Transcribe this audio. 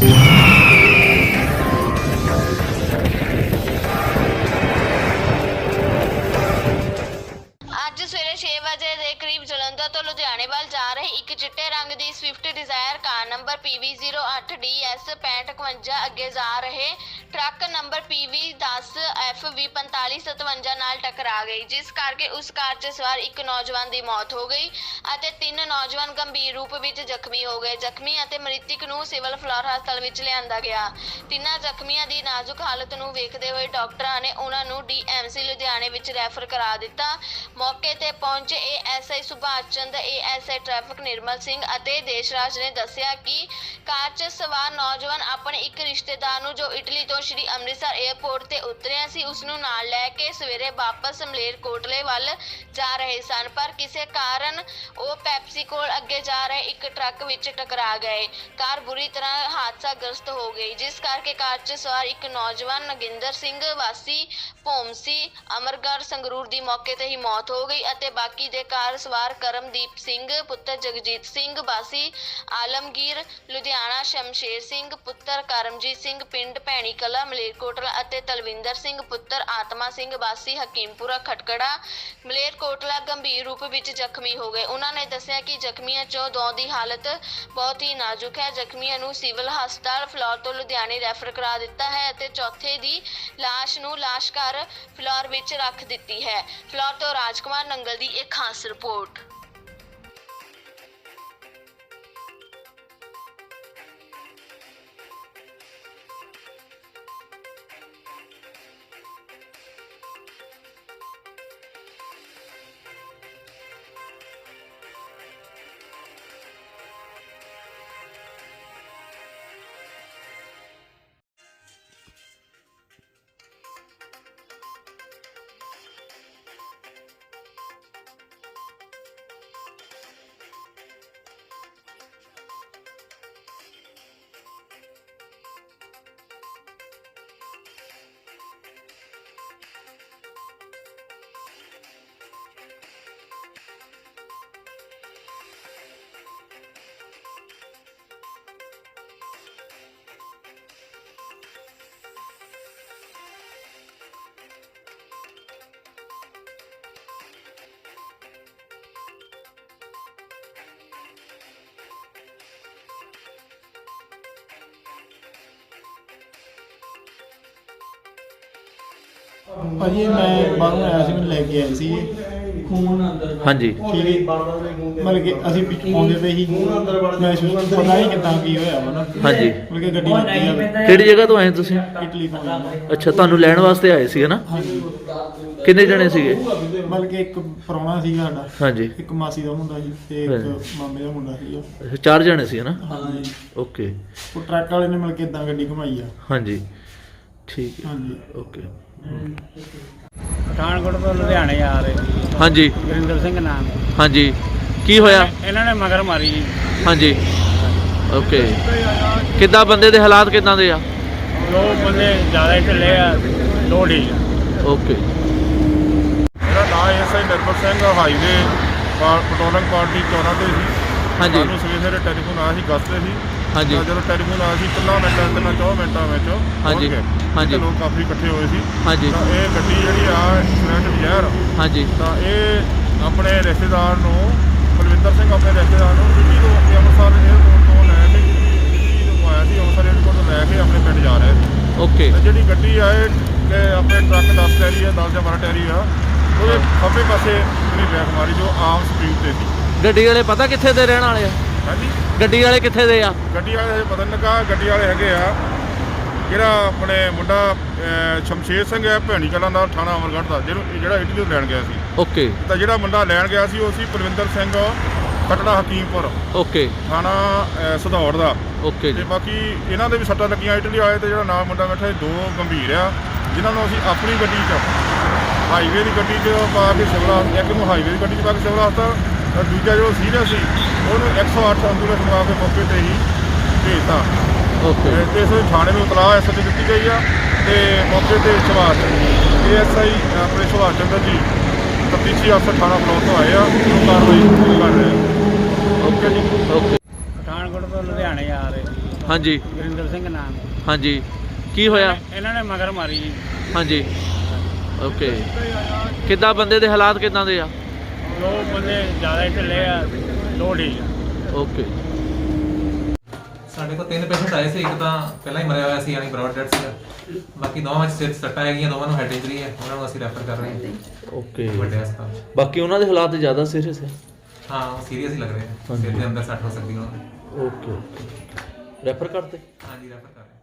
Thank. ਤੋਂ ਲੁਧਿਆਣੇ ਵੱਲ ਜਾ ਰਹੀ ਇੱਕ ਚਿੱਟੇ ਰੰਗ ਦੀ Swift Dzire car number PV08DS 6551 ਅੱਗੇ ਜਾ ਰਹੇ। ਟਰੱਕ ਨੰਬਰ PV10FV4557 ਨਾਲ ਟਕਰਾ ਗਈ, ਜਿਸ ਕਰਕੇ ਉਸ ਕਾਰ 'ਚ ਸਵਾਰ ਇੱਕ ਨੌਜਵਾਨ ਦੀ ਮੌਤ ਹੋ ਗਈ ਅਤੇ ਤਿੰਨ ਨੌਜਵਾਨ ਗੰਭੀਰ ਰੂਪ ਵਿੱਚ ਜ਼ਖਮੀ ਹੋ ਗਏ। ਜ਼ਖਮੀ ਅਤੇ ਮ੍ਰਿਤਕ ਨੂੰ ਸਿਵਲ ਫਲੋਰ ਹਸਪਤਾਲ ਵਿੱਚ ਲਿਆਂਦਾ ਗਿਆ। ਤਿੰਨਾਂ ਜ਼ਖਮੀਆਂ ਦੀ ਨਾਜ਼ੁਕ ਹਾਲਤ ਨੂੰ ਵੇਖਦੇ ਹੋਏ ਡਾਕਟਰਾਂ ਨੇ ਉਹਨਾਂ ਨੂੰ ਡੀਐਮਸੀ ਲੁਧਿਆਣੇ ਵਿੱਚ ਰੈਫਰ ਕਰਾ ਦਿੱਤਾ। ਮੌਕੇ ਤੇ ਪਹੁੰਚੇ ASI Subhash Chand ASI traffic Nirmal Singh ਅਤੇ ਦੇਸ਼ਰਾਜ ਨੇ ਦੱਸਿਆ ਕਿ ਕਾਰ 'ਚ ਸਵਾਰ ਨੌਜਵਾਨ ਆਪਣੇ ਇੱਕ ਰਿਸ਼ਤੇਦਾਰ ਨੂੰ ਜੋ ਇਟਲੀ ਤੋਂ ਸ਼੍ਰੀ ਅੰਮ੍ਰਿਤਸਰ 에ਅਰਪੋਰਟ ਤੇ ਉਤਰਿਆ ਸੀ, ਉਸ ਨੂੰ ਨਾਲ ਲੈ ਕੇ ਸਵੇਰੇ ਵਾਪਸ ਮਲੇਰਕੋਟਲੇ ਵੱਲ ਜਾ ਰਹੇ ਸਨ, ਪਰ ਕਿਸੇ ਕਾਰਨ ਉਹ ਪੈਪਸੀ ਕੋਲ ਅੱਗੇ ਜਾ ਰਹੇ ਇੱਕ ਟਰੱਕ ਵਿੱਚ ਟਕਰਾ ਗਏ। ਕਾਰ ਬੁਰੀ ਤਰ੍ਹਾਂ ਹਾਦਸਾਗ੍ਰਸਤ ਹੋ ਗਈ, ਜਿਸ ਕਰਕੇ ਕਾਰ 'ਚ ਸਵਾਰ ਇੱਕ ਨੌਜਵਾਨ ਨਗਿੰਦਰ ਸਿੰਘ ਵਾਸੀ ਭੋਮਸੀ ਅਮਰਗੜ੍ਹ ਸੰਗਰੂਰ ਦੀ ਮੌਕੇ ਤੇ ਹੀ ਮੌਤ ਹੋ ਗਈ ਅਤੇ ਬਾਕੀ ਦੇ ਕਾਰ ਸਵਾਰ ਕਰਮਦੀਪ ਸਿੰਘ, ਪੁੱਤਰ ਜਗਜੀਤ ਸਿੰਘ ਵਾਸੀ ਆਲਮਗੀਰ ਲੁਧਿਆਣਾ ਸ਼ਮਸ਼ੇਰ ਸਿੰਘ, ਪੁੱਤਰ ਕਰਮਜੀਤ ਸਿੰਘ, ਪਿੰਡ ਭੈਣੀ ਕਲਾ, ਮਲੇਰਕੋਟਲਾ ਅਤੇ ਤਲਵਿੰਦਰ ਸਿੰਘ, ਪੁੱਤਰ ਆਤਮਾ ਸਿੰਘ ਵਾਸੀ ਹਕੀਮਪੁਰਾ ਖਟਕੜਾ, ਮਲੇਰਕੋਟਲਾ ਗੰਭੀਰ ਰੂਪ ਵਿੱਚ ਜ਼ਖਮੀ ਹੋ ਗਏ। ਉਹਨਾਂ ਨੇ ਦੱਸਿਆ ਕਿ ਜ਼ਖਮੀਆਂ ਚੋਂ ਦੋ ਦੀ ਹਾਲਤ ਬਹੁਤ ਹੀ ਨਾਜ਼ੁਕ ਹੈ। ਜ਼ਖਮੀਆਂ ਨੂੰ ਸਿਵਲ ਹਸਪਤਾਲ ਫਲੋਰ ਤੋਂ ਲੁਧਿਆਣੇ ਰੈਫਰ ਕਰਾ ਦਿੱਤਾ ਹੈ ਅਤੇ ਚੌਥੇ ਦੀ ਲਾਸ਼ ਨੂੰ ਲਾਸ਼ ਘਰ ਫਲੋਰ ਵਿੱਚ ਰੱਖ ਦਿੱਤੀ ਹੈ। ਫਲੋਰ ਤੋਂ ਰਾਜਕੁਮਾਰ ਨੰਗਲ ਦੀ ਇੱਕ ਖਾਸ ਰਿਪੋਰਟ। ਭਾਜੀ ਮੈਂ ਬਾਹਰੋਂ ਆਇਆ ਸੀ ਮੈਨੂੰ ਲੈ ਕੇ ਆਏ ਸੀ। ਹਾਂਜੀ। ਠੀਕ ਹੈ। ਮਤਲਬ ਕਿ ਅਸੀਂ ਪਿੱਛੋਂ ਆਉਂਦੇ ਪਏ ਸੀ। ਮੈਂ ਸੋਚਿਆ ਪਤਾ ਨਹੀਂ ਕਿੱਦਾਂ ਕੀ ਹੋਇਆ ਵਾ ਨਾ। ਹਾਂਜੀ। ਮਤਲਬ ਕਿ ਗੱਡੀ ਲੱਗੀ ਆ। ਕਿਹੜੀ ਜਗ੍ਹਾ ਤੋਂ ਆਏ ਤੁਸੀਂ? ਇਟਲੀ ਤੋਂ। ਹਾਂ। ਅੱਛਾ ਤੁਹਾਨੂੰ ਲੈਣ ਵਾਸਤੇ ਆਏ ਸੀਗੇ ਨਾ? ਹਾਂਜੀ। ਕਿੰਨੇ ਜਣੇ ਸੀਗੇ? ਮਤਲਬ ਕਿ ਇੱਕ ਪ੍ਰਾਹੁਣਾ ਸੀਗਾ ਸਾਡਾ। ਹਾਂਜੀ। ਇੱਕ ਮਾਸੀ ਦਾ ਮੁੰਡਾ ਸੀ ਤੇ ਇੱਕ ਹਾਂ। ਮਾਮੇ ਦਾ ਮੁੰਡਾ ਸੀਗਾ। ਅੱਛਾ ਚਾਰ ਜਣੇ ਸੀ ਨਾ? ਹਾਂਜੀ। ਓਕੇ। ਉਹ ਟਰੱਕ ਵਾਲੇ ਨੇ ਮਿਲ ਕੇ ਇਦਾਂ ਗੱਡੀ ਘੁਮਾਈ ਆ। ਹਾਂਜੀ। ਠੀਕ ਹੈ। ਹਾਂਜੀ। ਓਕੇ ਪਠਾਨਕੋਟ ਤੋਂ ਲੁਧਿਆਣੇ ਆ ਰਹੇ। ਸੀ ਹਾਂਜੀ। ਗੁਰਿੰਦਰ ਸਿੰਘ ਨਾਮ। ਹਾਂਜੀ। ਕੀ ਹੋਇਆ? ਇਹਨਾਂ ਨੇ ਮਗਰ ਮਾਰੀ ਜੀ। ਹਾਂਜੀ। ਓਕੇ ਕਿੱਦਾਂ ਬੰਦੇ ਦੇ ਹਾਲਾਤ ਕਿੱਦਾਂ ਦੇ ਆ? ਦੋ ਬੰਦੇ ਜ਼ਿਆਦਾ ਹੀ ਢਿੱਲੇ ਆ ਦੋ ਠੀਕ ਆ। ਓਕੇ ਮੇਰਾ ਨਾਮ ਐਸਆਈ ਨਿਰਮਲ ਸਿੰਘ ਹਾਈਵੇ ਪਾ- ਪੈਟਰੋਲਿੰਗ ਪਾਰਟੀ ਚੌਰਾਂ ਤੇ ਸੀ। ਹਾਂਜੀ। ਸਾਨੂੰ ਸਵੇਰੇ ਟੈਲੀਫੋਨ ਆਇਆ ਸੀ ਗਸਤ ਤੇ ਸੀ। ਹਾਂਜੀ। ਤਾਂ ਜਦੋਂ ਟੈਲੀਫੋਨ ਆਇਆ ਸੀ ਤਿੰਨਾਂ ਮਿੰਟਾਂ ਤਿੰਨਾਂ ਚੌਂ ਮਿੰਟਾਂ ਵਿੱਚ ਹਾਂਜੀ। ਹਾਂਜੀ। ਲੋਕ ਕਾਫੀ ਇਕੱਠੇ ਹੋਏ ਸੀ। ਹਾਂਜੀ। ਤਾਂ ਇਹ ਗੱਡੀ ਜਿਹੜੀ ਆ ਸਟੂਡੈਂਟ ਡਿਜ਼ਾਇਰ ਹਾਂਜੀ। ਤਾਂ ਇਹ ਆਪਣੇ ਰਿਸ਼ਤੇਦਾਰ ਨੂੰ ਬਲਵਿੰਦਰ ਸਿੰਘ ਆਪਣੇ ਰਿਸ਼ਤੇਦਾਰ ਨੂੰ ਦਿੱਲੀ ਤੋਂ ਅੰਮ੍ਰਿਤਸਰ 에ਅਰਪੋਰਟ ਤੋਂ ਲੈ ਕੇ ਦਿੱਲੀ ਤੋਂ ਆਇਆ ਸੀ। ਅੰਮ੍ਰਿਤਸਰ 에ਅਰਪੋਰਟ ਤੋਂ ਲੈ ਕੇ ਆਪਣੇ ਪਿੰਡ ਜਾ ਰਿਹਾ ਸੀ। ਓਕੇ। ਤੇ ਜਿਹੜੀ ਗੱਡੀ ਆ ਇਹ ਤੇ ਆਪਣੇ ਟਰੱਕ 10 ਟੈਰੀ ਆ 10 ਜਾਂ 12 ਟੈਰੀ ਆ ਉਹਦੇ ਖੱਬੇ ਪਾਸੇ ਜਿਹੜੀ ਬੈਕ ਮਾਰੀ ਜੋ ਆਮ ਸਪੀਡ ਤੇ ਸੀ। ਗੱਡੀ ਵਾਲੇ ਪਤਾ ਕਿੱਥੇ ਦੇ ਰਹਿਣ ਵਾਲੇ ਆ? ਹਾਂਜੀ? ਗੱਡੀ ਵਾਲੇ ਕਿੱਥੇ ਦੇ ਆ? ਗੱਡੀ ਵਾਲੇ ਹਜੇ ਪਤਾ ਨਹੀਂ ਲੱਗਾ ਗੱਡੀ ਵਾਲੇ ਹੈਗੇ ਆ। ਜਿਹੜਾ ਆਪਣੇ ਮੁੰਡਾ ਅਹ, ਸ਼ਮਸ਼ੇਰ ਸਿੰਘ ਹੈ ਭੈਣੀ ਕਲਾਂ ਦਾ ਥਾਣਾ ਅਮਰਗੜ੍ਹ ਦਾ ਜਿਹਨੂੰ ਜਿਹੜਾ ਇਟਲੀ ਤੋਂ ਲੈਣ ਗਿਆ ਸੀ। ਓਕੇ। ਤਾਂ ਜਿਹੜਾ ਮੁੰਡਾ ਲੈਣ ਗਿਆ ਸੀ ਉਹ ਸੀ ਪਰਵਿੰਦਰ ਸਿੰਘ ਕਟੜਾ ਹਕੀਮਪੁਰ। ਓਕੇ। ਥਾਣਾ ਅਹ, ਸੁਧੌੜ ਦਾ। ਓਕੇ ਤੇ ਜੀ ਬਾਕੀ ਇਹਨਾਂ ਦੇ ਵੀ ਸੱਟਾਂ ਲੱਗੀਆਂ ਇਟਲੀ ਵਾਲੇ ਤੇ ਜਿਹੜਾ ਨਾਲ ਮੁੰਡਾ ਬੈਠਾ ਇਹ ਦੋ ਗੰਭੀਰ ਆ ਜਿਨ੍ਹਾਂ ਨੂੰ ਅਸੀਂ ਆਪਣੀ ਗੱਡੀ 'ਚ ਹਾਈਵੇ ਦੀ ਗੱਡੀ 'ਚ ਪਾ ਕੇ ਸਿਵਲ ਹਸਪਤਾਲ ਇੱਕ ਨੂੰ ਹਾਈਵੇ ਦੀ ਗੱਡੀ 'ਚ ਪਾ ਕੇ ਸਿਵਲ ਹਸਪਤਾਲ ਤਾਂ ਦੂਜਾ ਜਿਹੜਾ ਸੀਰੀਅਸ ਸੀ ਉਹਨੂੰ 108 ਐਂਬੂਲੈਂਸ ਮੰਗਾ ਕੇ ਮੌਕੇ ਤੇ ਹੀ ਭੇਜਤਾ। ਓਕੇ ਤੇ ਇਸ ਥਾਣੇ ਨੂੰ ਇਤਲਾਹ ਐਸ ਦਿੱਤੀ ਗਈ ਆ ਤੇ ਮੌਕੇ ਤੇ ਸੁਭਾਸ਼ ਏਐਸਆਈ ਆਪਣੇ ਸੁਭਾਸ਼ ਚੰਦਰ ਜੀ ਤਫਤੀਸ਼ੀ ਅਫਸਰ ਥਾਣਾ ਫਲੋਰ ਤੋਂ ਆਏ ਆ ਉਹ ਕਾਰਵਾਈ ਕਰ ਰਹੇ ਆ। ਓਕੇ ਜੀ ਓਕੇ ਪਠਾਨਕੋਟ ਤੋਂ ਲੁਧਿਆਣੇ ਆ ਰਹੇ ਹਾਂਜੀ। ਗੁਰਿੰਦਰ ਸਿੰਘ ਨਾਮ। ਹਾਂਜੀ। ਕੀ ਹੋਇਆ? ਇਹਨਾਂ ਨੇ ਮਗਰ ਮਾਰੀ ਜੀ। ਹਾਂਜੀ। ਓਕੇ ਕਿੱਦਾਂ ਬੰਦੇ ਦੇ ਹਾਲਾਤ ਕਿੱਦਾਂ ਦੇ ਆ? ਦੋ ਬੰਦੇ ਜ਼ਿਆਦਾ ਹੀ ਢਿੱਲੇ ਆ ਦੋ ਠੀਕ ਆ। ਓਕੇ। ਸਾਡੇ ਕੋਲ ਤਿੰਨ ਪੇਸ਼ੈਂਟ ਆਏ ਸੀ ਇੱਕ ਤਾਂ ਪਹਿਲਾਂ ਹੀ ਮਰਿਆ ਹੋਇਆ ਸੀ ਯਾਨੀ ਬ੍ਰੌਡ ਡੈਡ ਸੀ ਬਾਕੀ ਦੋਵਾਂ ਵਿੱਚ ਸਿਰ ਸੱਟਾਂ ਹੈਗੀਆਂ ਦੋਵਾਂ ਨੂੰ ਹੈਡ ਇੰਜਰੀ ਹੈ ਉਹਨਾਂ ਨੂੰ ਅਸੀਂ ਰੈਫਰ ਕਰ ਰਹੇ ਹਾਂ। ਓਕੇ। ਵੱਡੇ ਹਸਪਤਾਲ 'ਚ। ਬਾਕੀ ਉਹਨਾਂ ਦੇ ਹਾਲਾਤ ਜ਼ਿਆਦਾ ਸੀਰੀਅਸ ਹੈ? ਹਾਂ ਉਹ ਸੀਰੀਅਸ ਹੀ ਲੱਗ ਰਹੇ ਨੇ। ਸਿਰ ਦੇ ਅੰਦਰ ਸੱਟ ਹੋ ਸਕਦੀ ਉਹਨਾਂ ਨੂੰ ਓਕੇ ਓਕੇ। ਰੈਫਰ ਕਰਦੇ? ਹਾਂਜੀ ਰੈਫਰ ਕਰ ਰਹੇ ਹਾਂ।